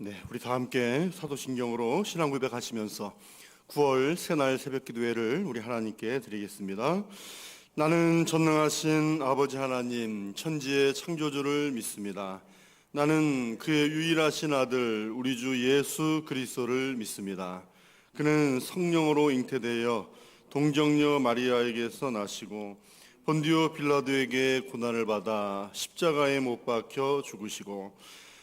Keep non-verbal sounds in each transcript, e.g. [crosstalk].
네, 우리 다 함께 사도신경으로 신앙 고백하시면서 9월 새날 새벽 기도회를 우리 하나님께 드리겠습니다. 나는 전능하신 아버지 하나님 천지의 창조주를 믿습니다. 나는 그의 유일하신 아들 우리 주 예수 그리스도를 믿습니다. 그는 성령으로 잉태되어 동정녀 마리아에게서 나시고 본디오 빌라도에게 고난을 받아 십자가에 못 박혀 죽으시고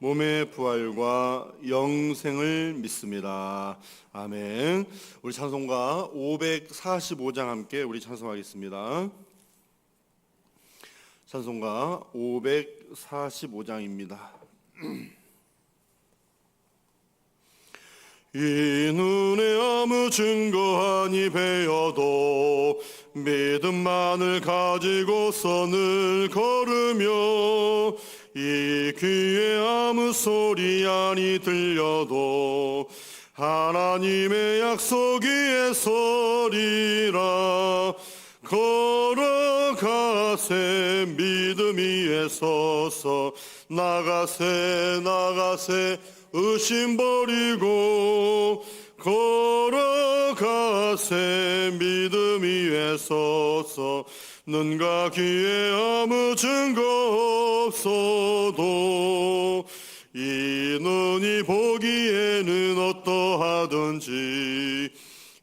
몸의 부활과 영생을 믿습니다. 아멘. 우리 찬송가 545장 함께 우리 찬송하겠습니다. 찬송가 545장입니다. [clears throat] 이 눈에 아무 증거 아니 배어도 믿음만을 가지고서 늘 걸으며 이 귀에 아무 소리 아니 들려도 하나님의 약속 위에 서리라 걸어가세 믿음 위에 서서 나가세 나가세 의심 버리고 걸어가세 믿음 위에 서서 눈과 귀에 아무 증거 없어도 이 눈이 보기에는 어떠하든지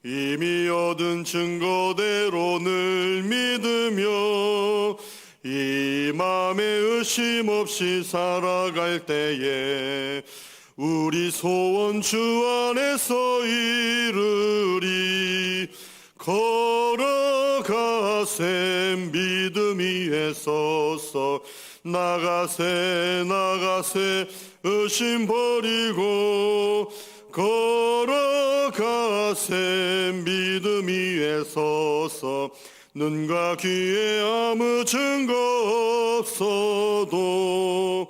이미 얻은 증거대로 늘 믿으며 이 맘에 의심 없이 살아갈 때에 우리 소원 주 안에서 이르리. 걸어가세 믿음 위에 서서 나가세 나가세 의심 버리고 걸어가세 믿음 위에 서서 눈과 귀에 아무 증거 없어도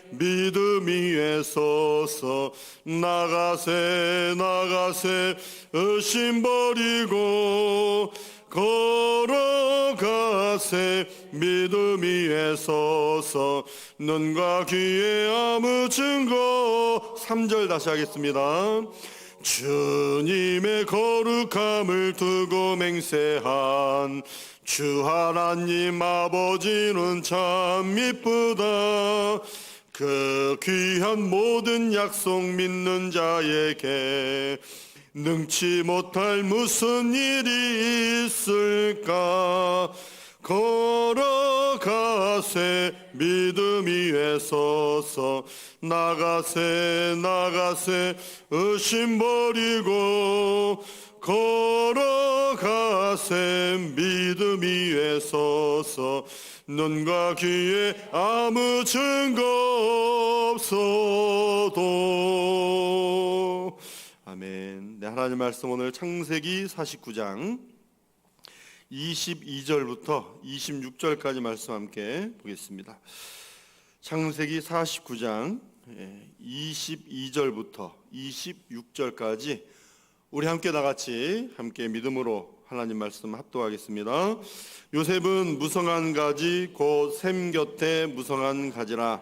믿음 위에 서서 나가세 나가세. 의심 버리고 걸어가세. 믿음 위에 서서 눈과 귀에 아무 증거. 3절 다시 하겠습니다. 주님의 거룩함을 두고 맹세한 주 하나님 아버지는 참 미쁘다 그 귀한 모든 약속 믿는 자에게 능치 못할 무슨 일이 있을까? 걸어가세 믿음 위에 서서 나가세 나가세 의심 버리고 걸어가세 믿음 위에 서서 눈과 귀에 아무 증거 없어도 아멘. 네, 하나님 말씀 오늘 창세기 49장 22절부터 26절까지 말씀 함께 보겠습니다. 창세기 49장 22절부터 26절까지 우리 함께 다 같이 함께 믿음으로 하나님 말씀 합독하겠습니다. 요셉은 무성한 가지 곧 샘 곁에 무성한 가지라.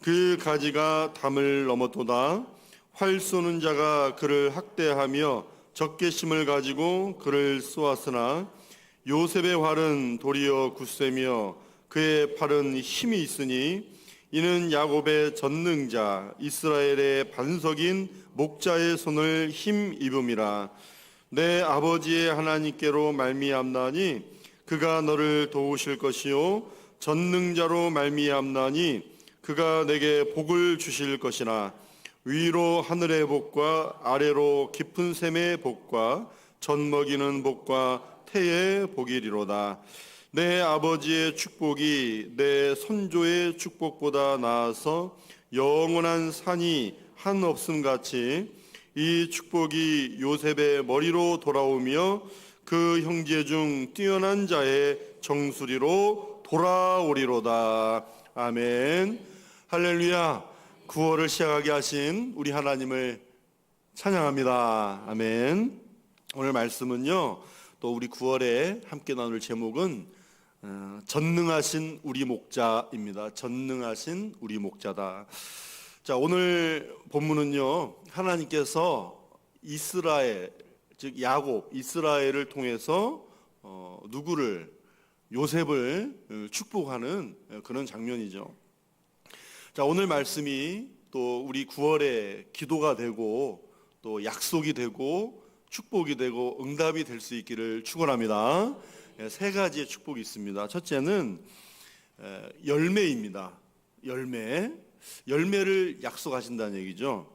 그 가지가 담을 넘어도다. 활 쏘는 자가 그를 학대하며 적개심을 가지고 그를 쏘았으나 요셉의 활은 도리어 굳세며 그의 팔은 힘이 있으니 이는 야곱의 전능자 이스라엘의 반석인 목자의 손을 힘 입음이라 내 아버지의 하나님께로 말미암나니 그가 너를 도우실 것이요 전능자로 말미암나니 그가 내게 복을 주실 것이나 위로 하늘의 복과 아래로 깊은 샘의 복과 젖 먹이는 복과 태의 복이리로다. 내 아버지의 축복이 내 선조의 축복보다 나아서 영원한 산이 한 없음 같이 이 축복이 요셉의 머리로 돌아오며 그 형제 중 뛰어난 자의 정수리로 돌아오리로다. 아멘. 할렐루야. 9월을 시작하게 하신 우리 하나님을 찬양합니다. 아멘. 오늘 말씀은요. 또 우리 9월에 함께 나눌 제목은 어, 전능하신 우리 목자입니다. 전능하신 우리 목자다. 자, 오늘 본문은요. 하나님께서 이스라엘 즉 야곱 이스라엘을 통해서 어, 누구를 요셉을 어, 축복하는 어, 그런 장면이죠. 자, 오늘 말씀이 또 우리 9월에 기도가 되고 또 약속이 되고 축복이 되고 응답이 될 수 있기를 축원합니다. 예, 세 가지의 축복이 있습니다. 첫째는 에, 열매입니다. 열매. 열매를 약속하신다는 얘기죠.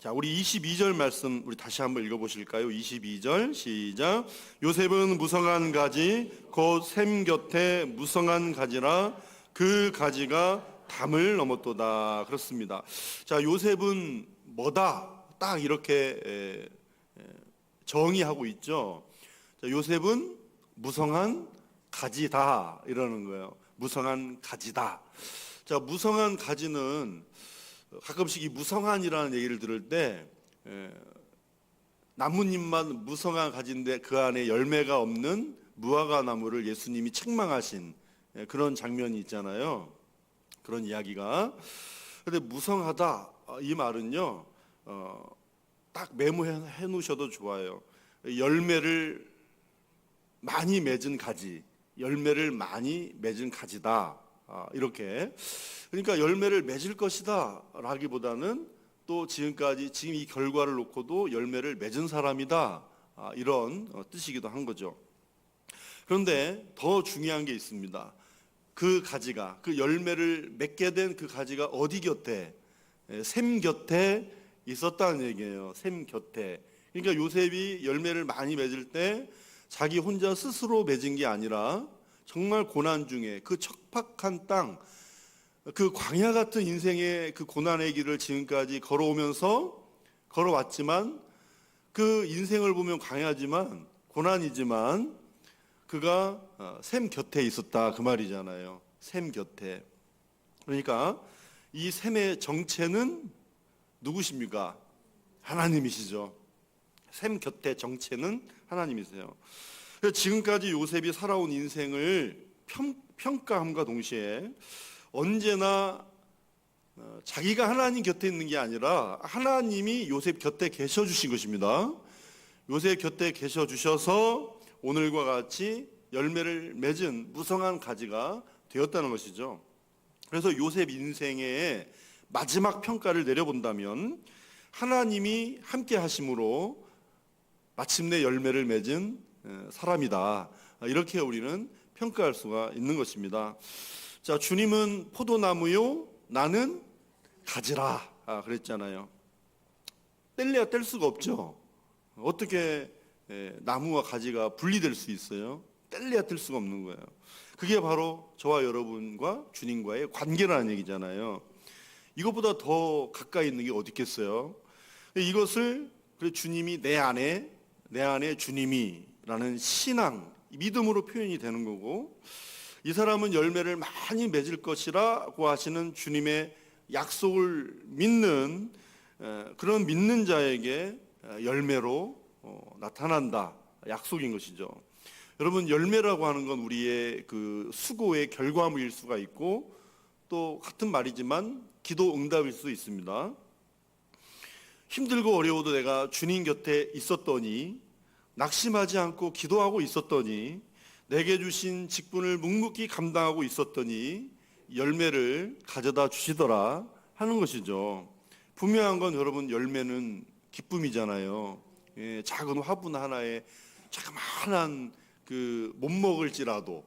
자, 우리 22절 말씀 우리 다시 한번 읽어 보실까요? 22절 시작. 요셉은 무성한 가지 곧 샘 곁에 무성한 가지라 그 가지가 담을 넘었도다. 그렇습니다. 자, 요셉은 뭐다? 딱 이렇게 정의하고 있죠. 자, 요셉은 무성한 가지다 이러는 거예요. 무성한 가지다. 자, 무성한 가지는 가끔씩 이 무성한이라는 얘기를 들을 때 에, 나뭇잎만 무성한 가지인데 그 안에 열매가 없는 무화과 나무를 예수님이 책망하신 에, 그런 장면이 있잖아요. 그런 이야기가. 근데 무성하다 어, 이 말은요. 어, 딱 메모해 놓으셔도 좋아요. 열매를 많이 맺은 가지, 열매를 많이 맺은 가지다. 아, 이렇게. 그러니까 열매를 맺을 것이다. 라기보다는 또 지금까지 지금 이 결과를 놓고도 열매를 맺은 사람이다. 아, 이런 어, 뜻이기도 한 거죠. 그런데 더 중요한 게 있습니다. 그 가지가, 그 열매를 맺게 된 그 가지가 어디 곁에, 에, 샘 곁에 있었다는 얘기예요. 샘 곁에. 그러니까 요셉이 열매를 많이 맺을 때 자기 혼자 스스로 맺은 게 아니라 정말 고난 중에 그 척박한 땅, 그 광야 같은 인생의 그 고난의 길을 지금까지 걸어오면서 걸어왔지만 그 인생을 보면 광야지만 고난이지만 그가 어, 샘 곁에 있었다 그 말이잖아요. 샘 곁에. 그러니까 이 샘의 정체는 누구십니까? 하나님이시죠. 샘 곁에 정체는 하나님이세요. 그래서 지금까지 요셉이 살아온 인생을 평, 평가함과 동시에 언제나 어, 자기가 하나님 곁에 있는 게 아니라 하나님이 요셉 곁에 계셔 주신 것입니다. 요셉 곁에 계셔 주셔서 오늘과 같이 열매를 맺은 무성한 가지가 되었다는 것이죠. 그래서 요셉 인생의 마지막 평가를 내려본다면 하나님이 함께 하심으로 마침내 열매를 맺은 에, 사람이다. 이렇게 우리는 평가할 수가 있는 것입니다. 자, 주님은 포도나무요, 나는 가지라. 아, 그랬잖아요. 뗄래야 뗄 수가 없죠. 어떻게 에, 나무와 가지가 분리될 수 있어요? 뗄래야 뗄 수가 없는 거예요. 그게 바로 저와 여러분과 주님과의 관계라는 얘기잖아요. 이것보다 더 가까이 있는 게 어디 있겠어요? 이것을 그래 주님이 내 안에 내 안에 주님이 라는 신앙, 믿음으로 표현이 되는 거고 이 사람은 열매를 많이 맺을 것이라고 하시는 주님의 약속을 믿는 에, 그런 믿는 자에게 에, 열매로 어, 나타난다. 약속인 것이죠. 여러분 열매라고 하는 건 우리의 그 수고의 결과물일 수가 있고 또 같은 말이지만 기도 응답일 수도 있습니다. 힘들고 어려워도 내가 주님 곁에 있었더니 낙심하지 않고 기도하고 있었더니 내게 주신 직분을 묵묵히 감당하고 있었더니 열매를 가져다 주시더라 하는 것이죠. 분명한 건 여러분 열매는 기쁨이잖아요. 예, 작은 화분 하나에 자그마한 그못 먹을지라도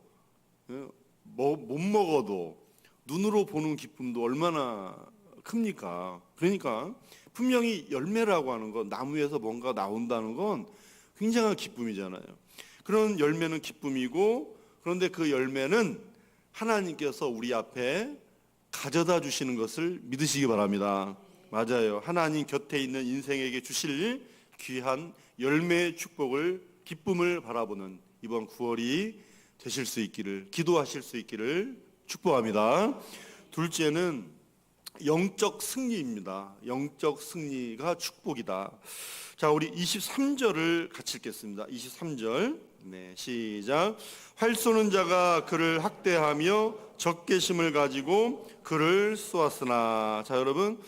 예, 뭐, 못 먹어도 눈으로 보는 기쁨도 얼마나 큽니까? 그러니까 분명히 열매라고 하는 건 나무에서 뭔가 나온다는 건 굉장한 기쁨이잖아요. 그런 열매는 기쁨이고 그런데 그 열매는 하나님께서 우리 앞에 가져다 주시는 것을 믿으시기 바랍니다. 맞아요. 하나님 곁에 있는 인생에게 주실 귀한 열매의 축복을 기쁨을 바라보는 이번 9월이 되실 수 있기를 기도하실 수 있기를 축복합니다. 둘째는 영적 승리입니다. 영적 승리가 축복이다. 자, 우리 23절을 같이 읽겠습니다. 23절. 네, 시작. 활 쏘는 자가 그를 학대하며 적개심을 가지고 그를 쏘았으나. 자, 여러분.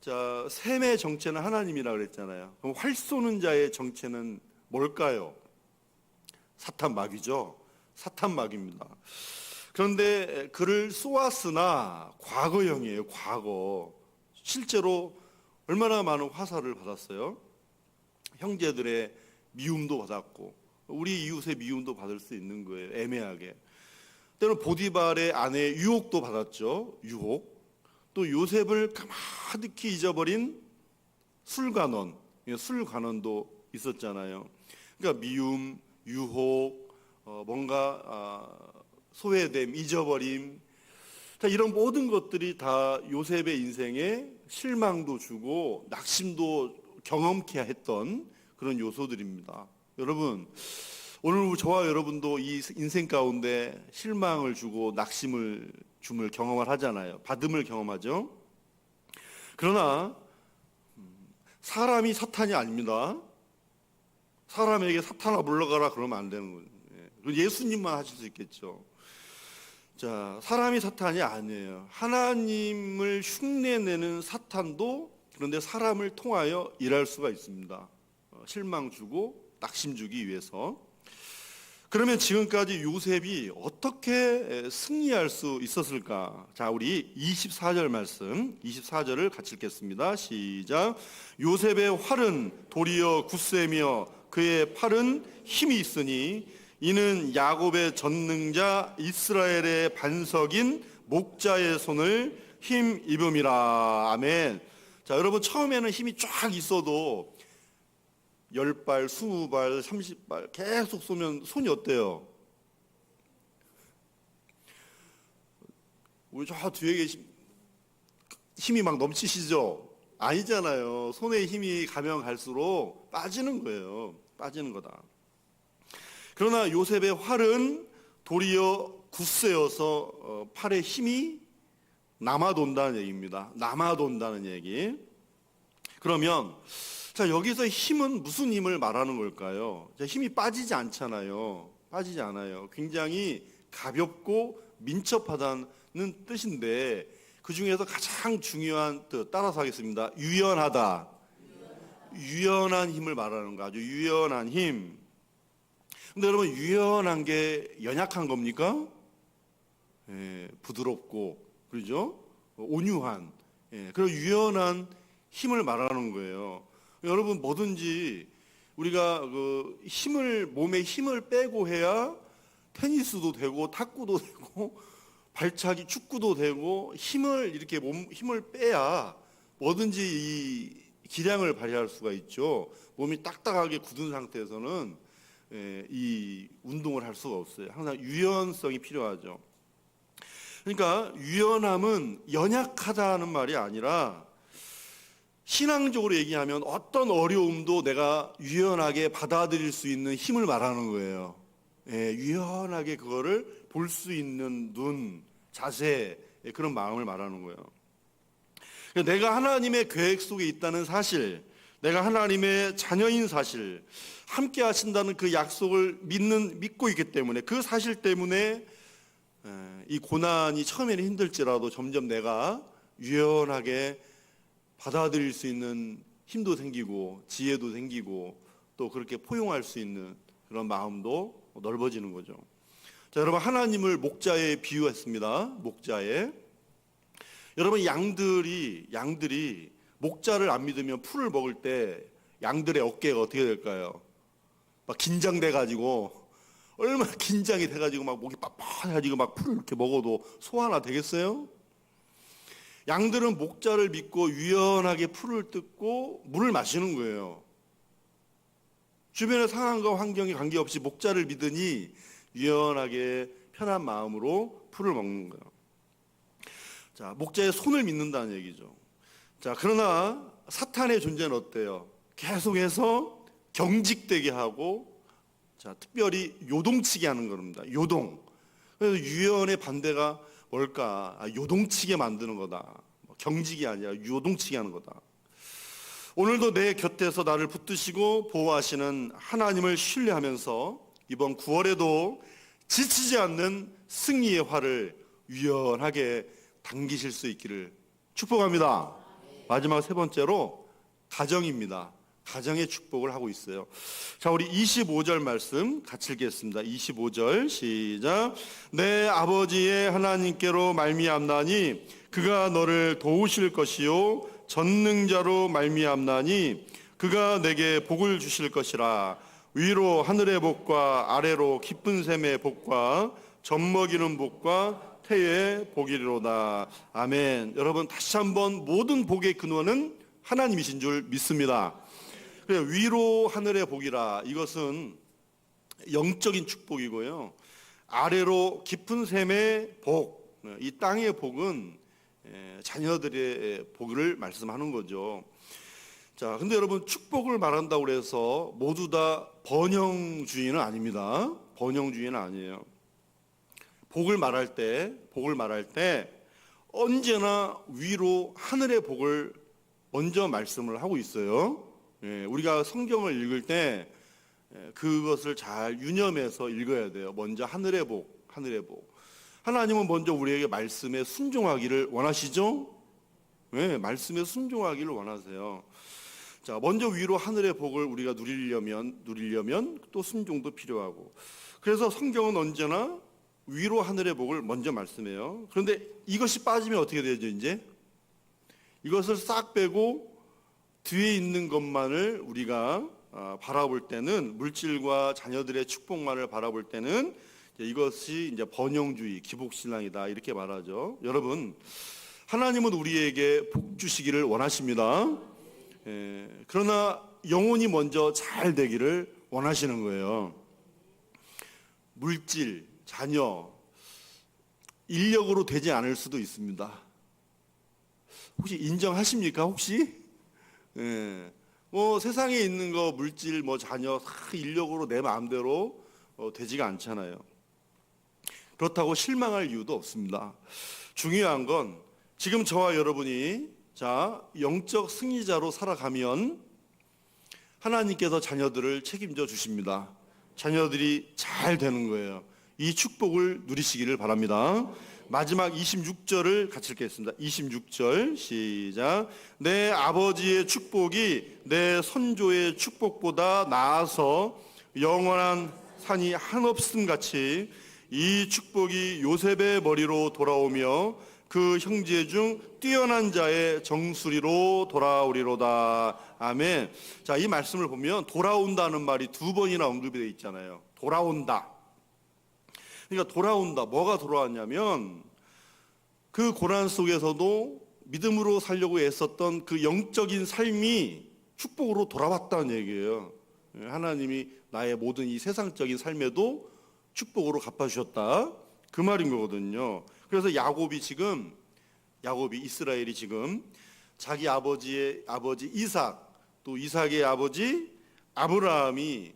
자, 셈의 정체는 하나님이라 그랬잖아요. 그럼 활 쏘는 자의 정체는 뭘까요? 사탄 마귀죠. 사탄 마귀입니다. 그런데 그를 쏘았으나 과거형이에요. 과거. 실제로 얼마나 많은 화살을 받았어요. 형제들의 미움도 받았고 우리 이웃의 미움도 받을 수 있는 거예요. 애매하게. 때로는 보디발의 아내 유혹도 받았죠. 유혹. 또 요셉을 가만히 잊어버린 술관원, 예, 술관원도 있었잖아요. 그러니까 미움, 유혹, 어, 뭔가 아, 소외됨, 잊어버림, 자, 이런 모든 것들이 다 요셉의 인생에 실망도 주고 낙심도 경험케 했던 그런 요소들입니다. 여러분, 오늘 저와 여러분도 이 인생 가운데 실망을 주고 낙심을 줌을 경험을 하잖아요. 받음을 경험하죠. 그러나 음, 사람이 사탄이 아닙니다. 사람에게 사탄아 물러가라 그러면 안 되는 거예요. 예. 예수님만 하실 수 있겠죠. 자, 사람이 사탄이 아니에요. 하나님을 흉내내는 사탄도 그런데 사람을 통하여 일할 수가 있습니다. 어, 실망 주고 낙심 주기 위해서. 그러면 지금까지 요셉이 어떻게 승리할 수 있었을까? 자, 우리 24절 말씀, 24절을 같이 읽겠습니다. 시작. 요셉의 활은 도리어 굳세며 그의 팔은 힘이 있으니 이는 야곱의 전능자 이스라엘의 반석인 목자의 손을 힘 입음이라. 아멘. 자, 여러분 처음에는 힘이 쫙 있어도 열 발, 스무 발, 삼십 발 계속 쏘면 손이 어때요? 우리 저 뒤에 계신 힘이 막 넘치시죠? 아니잖아요. 손에 힘이 가면 갈수록 빠지는 거예요. 빠지는 거다. 그러나 요셉의 활은 도리어 굳세어서 어, 팔에 힘이 남아돈다는 얘기입니다. 남아돈다는 얘기. 그러면 자 여기서 힘은 무슨 힘을 말하는 걸까요? 자, 힘이 빠지지 않잖아요. 빠지지 않아요. 굉장히 가볍고 민첩하다는 뜻인데 그 중에서 가장 중요한 뜻 따라서 하겠습니다. 유연하다. 유연한 힘을 말하는 거 아주 유연한 힘. 근데 여러분 유연한 게 연약한 겁니까? 예, 부드럽고 그러죠? 온유한 예, 그런 유연한 힘을 말하는 거예요. 여러분 뭐든지 우리가 그 힘을 몸에 힘을 빼고 해야 테니스도 되고 탁구도 [laughs] 되고 발차기 축구도 되고 힘을 이렇게 몸 힘을 빼야 뭐든지 이 기량을 발휘할 수가 있죠. 몸이 딱딱하게 굳은 상태에서는 예, 이 운동을 할 수가 없어요. 항상 유연성이 필요하죠. 그러니까 유연함은 연약하다는 말이 아니라 신앙적으로 얘기하면 어떤 어려움도 내가 유연하게 받아들일 수 있는 힘을 말하는 거예요. 예, 유연하게 그거를 볼 수 있는 눈, 자세, 예, 그런 마음을 말하는 거예요. 그러니까 내가 하나님의 계획 속에 있다는 사실, 내가 하나님의 자녀인 사실, 함께 하신다는 그 약속을 믿는 믿고 있기 때문에 그 사실 때문에 이 고난이 처음에는 힘들지라도 점점 내가 유연하게 받아들일 수 있는 힘도 생기고 지혜도 생기고 또 그렇게 포용할 수 있는 그런 마음도 넓어지는 거죠. 자, 여러분 하나님을 목자에 비유했습니다. 목자에 여러분 양들이 양들이 목자를 안 믿으면 풀을 먹을 때 양들의 어깨가 어떻게 될까요? 막 긴장돼 가지고 얼마나 긴장이 돼가지고 막 목이 빳빳해가지고 막 풀을 이렇게 먹어도 소화나 되겠어요? 양들은 목자를 믿고 유연하게 풀을 뜯고 물을 마시는 거예요. 주변의 상황과 환경에 관계없이 목자를 믿으니 유연하게 편한 마음으로 풀을 먹는 거예요. 자, 목자의 손을 믿는다는 얘기죠. 자, 그러나 사탄의 존재는 어때요? 계속해서 경직되게 하고 자, 특별히 요동치게 하는 겁니다. 요동. 그래서 유연의 반대가 뭘까? 아, 요동치게 만드는 거다. 뭐 경직이 아니라 요동치게 하는 거다. 오늘도 내 곁에서 나를 붙드시고 보호하시는 하나님을 신뢰하면서 이번 9월에도 지치지 않는 승리의 활을 유연하게 당기실 수 있기를 축복합니다. 마지막 세 번째로 가정입니다. 가정의 축복을 하고 있어요. 자, 우리 25절 말씀 같이 읽겠습니다. 25절 시작. 내 아버지의 하나님께로 말미암나니 그가 너를 도우실 것이요 전능자로 말미암나니 그가 내게 복을 주실 것이라 위로 하늘의 복과 아래로 기쁜 샘의 복과 젖먹이는 복과 태의 복이로다. 아멘. 여러분 다시 한번 모든 복의 근원은 하나님이신 줄 믿습니다. 위로 하늘의 복이라 이것은 영적인 축복이고요. 아래로 깊은 샘의 복, 이 땅의 복은 에, 자녀들의 복을 말씀하는 거죠. 자, 근데 여러분 축복을 말한다고 그래서 모두 다 번영주의는 아닙니다. 번영주의는 아니에요. 복을 말할 때, 복을 말할 때 언제나 위로 하늘의 복을 먼저 말씀을 하고 있어요. 예, 우리가 성경을 읽을 때 예, 그것을 잘 유념해서 읽어야 돼요. 먼저 하늘의 복, 하늘의 복. 하나님은 먼저 우리에게 말씀에 순종하기를 원하시죠? 네, 말씀에 순종하기를 원하세요. 자, 먼저 위로 하늘의 복을 우리가 누리려면 누리려면 또 순종도 필요하고. 그래서 성경은 언제나 위로 하늘의 복을 먼저 말씀해요. 그런데 이것이 빠지면 어떻게 되죠, 이제? 이것을 싹 빼고 뒤에 있는 것만을 우리가 아, 바라볼 때는 물질과 자녀들의 축복만을 바라볼 때는 이것이 이제 번영주의, 기복신앙이다 이렇게 말하죠. 여러분, 하나님은 우리에게 복 주시기를 원하십니다. 예, 그러나 영혼이 먼저 잘 되기를 원하시는 거예요. 물질, 자녀, 인력으로 되지 않을 수도 있습니다. 혹시 인정하십니까? 혹시? 예. 뭐 세상에 있는 거 물질, 뭐 자녀, 다 인력으로 내 마음대로 어, 되지가 않잖아요. 그렇다고 실망할 이유도 없습니다. 중요한 건 지금 저와 여러분이 자 영적 승리자로 살아가면 하나님께서 자녀들을 책임져 주십니다. 자녀들이 잘 되는 거예요. 이 축복을 누리시기를 바랍니다. 마지막 26절을 같이 읽겠습니다. 26절 시작. 내 아버지의 축복이 내 선조의 축복보다 나아서 영원한 산이 한없음 같이 이 축복이 요셉의 머리로 돌아오며 그 형제 중 뛰어난 자의 정수리로 돌아오리로다. 아멘. 자, 이 말씀을 보면 돌아온다는 말이 두 번이나 언급이 되어 있잖아요. 돌아온다. 그러니까 돌아온다. 뭐가 돌아왔냐면 그 고난 속에서도 믿음으로 살려고 애썼던 그 영적인 삶이 축복으로 돌아왔다는 얘기예요. 하나님이 나의 모든 이 세상적인 삶에도 축복으로 갚아주셨다. 그 말인 거거든요. 그래서 야곱이 지금 야곱이 이스라엘이 지금 자기 아버지의 아버지 이삭 또 이삭의 아버지 아브라함이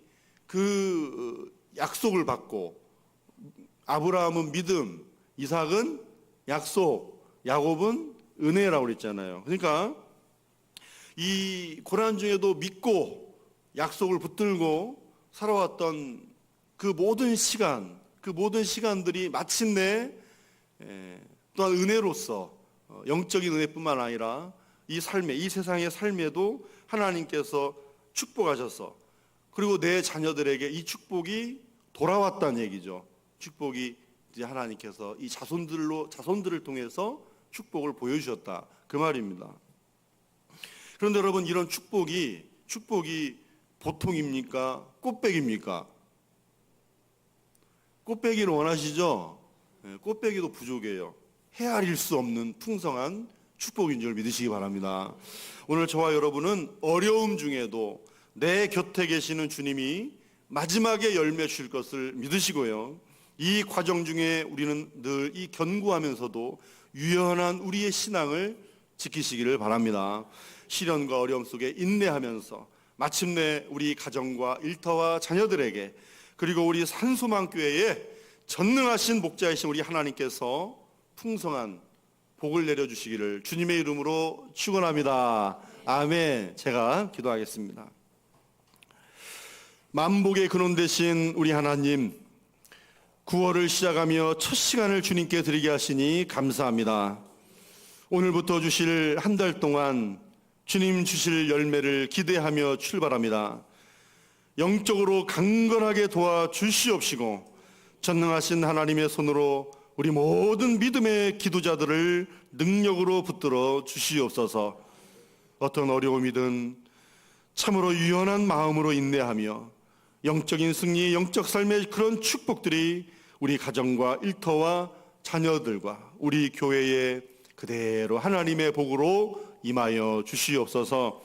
그 약속을 받고 아브라함은 믿음, 이삭은 약속, 야곱은 은혜라고 그랬잖아요. 그러니까 이 고난 중에도 믿고 약속을 붙들고 살아왔던 그 모든 시간, 그 모든 시간들이 마침내 에, 또한 은혜로서 어, 영적인 은혜뿐만 아니라 이 삶에 이 세상의 삶에도 하나님께서 축복하셔서 그리고 내 자녀들에게 이 축복이 돌아왔다는 얘기죠. 축복이 이제 하나님께서 이 자손들로 자손들을 통해서 축복을 보여주셨다 그 말입니다. 그런데 여러분 이런 축복이 축복이 보통입니까? 꽃백입니까? 꽃배기를 원하시죠? 예, 꽃배기도 부족해요. 헤아릴 수 없는 풍성한 축복인 줄 믿으시기 바랍니다. 오늘 저와 여러분은 어려움 중에도 내 곁에 계시는 주님이 마지막에 열매 주실 것을 믿으시고요. 이 과정 중에 우리는 늘 이 견고하면서도 유연한 우리의 신앙을 지키시기를 바랍니다. 시련과 어려움 속에 인내하면서 마침내 우리 가정과 일터와 자녀들에게 그리고 우리 산소망 교회에 전능하신 목자이신 우리 하나님께서 풍성한 복을 내려 주시기를 주님의 이름으로 축원합니다. 아멘. 제가 기도하겠습니다. 만복의 근원 되신 우리 하나님 9월을 시작하며 첫 시간을 주님께 드리게 하시니 감사합니다. 오늘부터 주실 한 달 동안 주님 주실 열매를 기대하며 출발합니다. 영적으로 강건하게 도와 주시옵시고 전능하신 하나님의 손으로 우리 모든 믿음의 기도자들을 능력으로 붙들어 주시옵소서. 어떤 어려움이든 참으로 유연한 마음으로 인내하며 영적인 승리, 영적 삶의 그런 축복들이 우리 가정과 일터와 자녀들과 우리 교회에 그대로 하나님의 복으로 임하여 주시옵소서.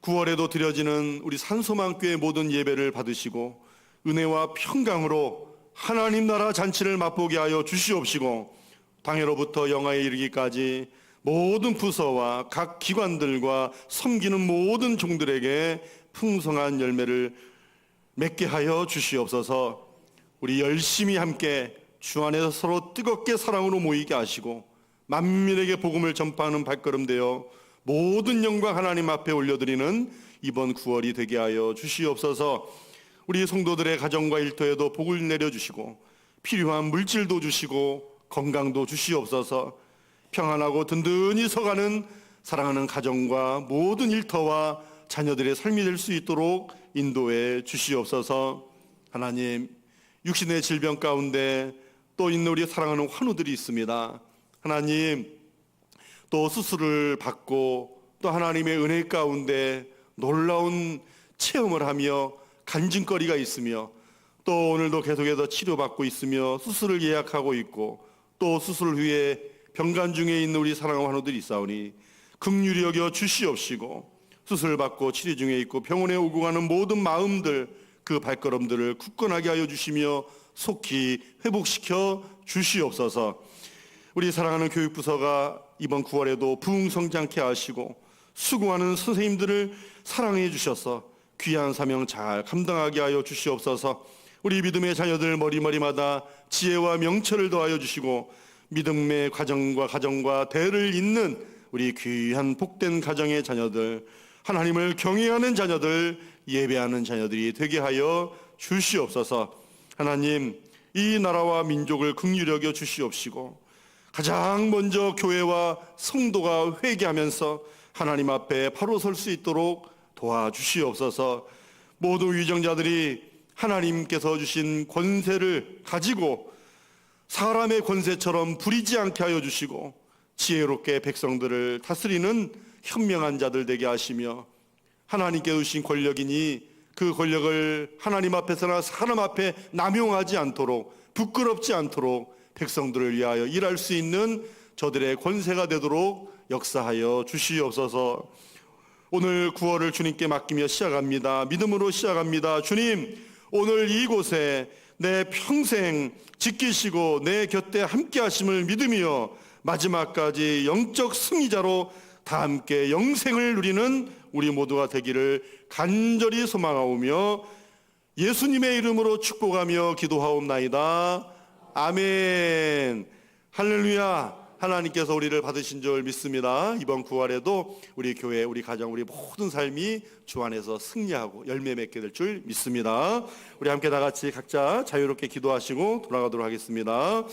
9월에도 드려지는 우리 산소망교회 모든 예배를 받으시고 은혜와 평강으로 하나님 나라 잔치를 맛보게 하여 주시옵시고 당해로부터 영화에 이르기까지 모든 부서와 각 기관들과 섬기는 모든 종들에게 풍성한 열매를 맺게 하여 주시옵소서. 우리 열심히 함께 주 안에서 서로 뜨겁게 사랑으로 모이게 하시고 만민에게 복음을 전파하는 발걸음 되어 모든 영광 하나님 앞에 올려드리는 이번 9월이 되게 하여 주시옵소서. 우리 성도들의 가정과 일터에도 복을 내려주시고 필요한 물질도 주시고 건강도 주시옵소서. 평안하고 든든히 서가는 사랑하는 가정과 모든 일터와 자녀들의 삶이 될 수 있도록 인도해 주시옵소서. 하나님, 육신의 질병 가운데 또 있는 우리 사랑하는 환우들이 있습니다. 하나님, 또 수술을 받고 또 하나님의 은혜 가운데 놀라운 체험을 하며 간증거리가 있으며 또 오늘도 계속해서 치료받고 있으며 수술을 예약하고 있고 또 수술 후에 병간 중에 있는 우리 사랑하는 환우들이 있사오니 긍휼히 여겨 주시옵시고 수술 받고 치료 중에 있고 병원에 오고 가는 모든 마음들 그 발걸음들을 굳건하게 하여 주시며 속히 회복시켜 주시옵소서. 우리 사랑하는 교육부서가 이번 9월에도 부흥성장케 하시고 수고하는 선생님들을 사랑해 주셔서 귀한 사명 잘 감당하게 하여 주시옵소서. 우리 믿음의 자녀들 머리머리마다 지혜와 명철을 더하여 주시고 믿음의 과정과 가정과 대를 잇는 우리 귀한 복된 가정의 자녀들 하나님을 경외하는 자녀들 예배하는 자녀들이 되게 하여 주시옵소서. 하나님 이 나라와 민족을 긍휼히 여겨 주시옵시고 가장 먼저 교회와 성도가 회개하면서 하나님 앞에 바로 설 수 있도록 도와주시옵소서. 모든 위정자들이 하나님께서 주신 권세를 가지고 사람의 권세처럼 부리지 않게 하여 주시고 지혜롭게 백성들을 다스리는 현명한 자들 되게 하시며 하나님께 주신 권력이니 그 권력을 하나님 앞에서나 사람 앞에 남용하지 않도록 부끄럽지 않도록 백성들을 위하여 일할 수 있는 저들의 권세가 되도록 역사하여 주시옵소서. 오늘 구월을 주님께 맡기며 시작합니다. 믿음으로 시작합니다. 주님, 오늘 이곳에 내 평생 지키시고 내 곁에 함께 하심을 믿으며 마지막까지 영적 승리자로 다 함께 영생을 누리는 우리 모두가 되기를 간절히 소망하오며 예수님의 이름으로 축복하며 기도하옵나이다. 아멘. 할렐루야. 하나님께서 우리를 받으신 줄 믿습니다. 이번 9월에도 우리 교회, 우리 가정, 우리 모든 삶이 주 안에서 승리하고 열매 맺게 될 줄 믿습니다. 우리 함께 다 같이 각자 자유롭게 기도하시고 돌아가도록 하겠습니다.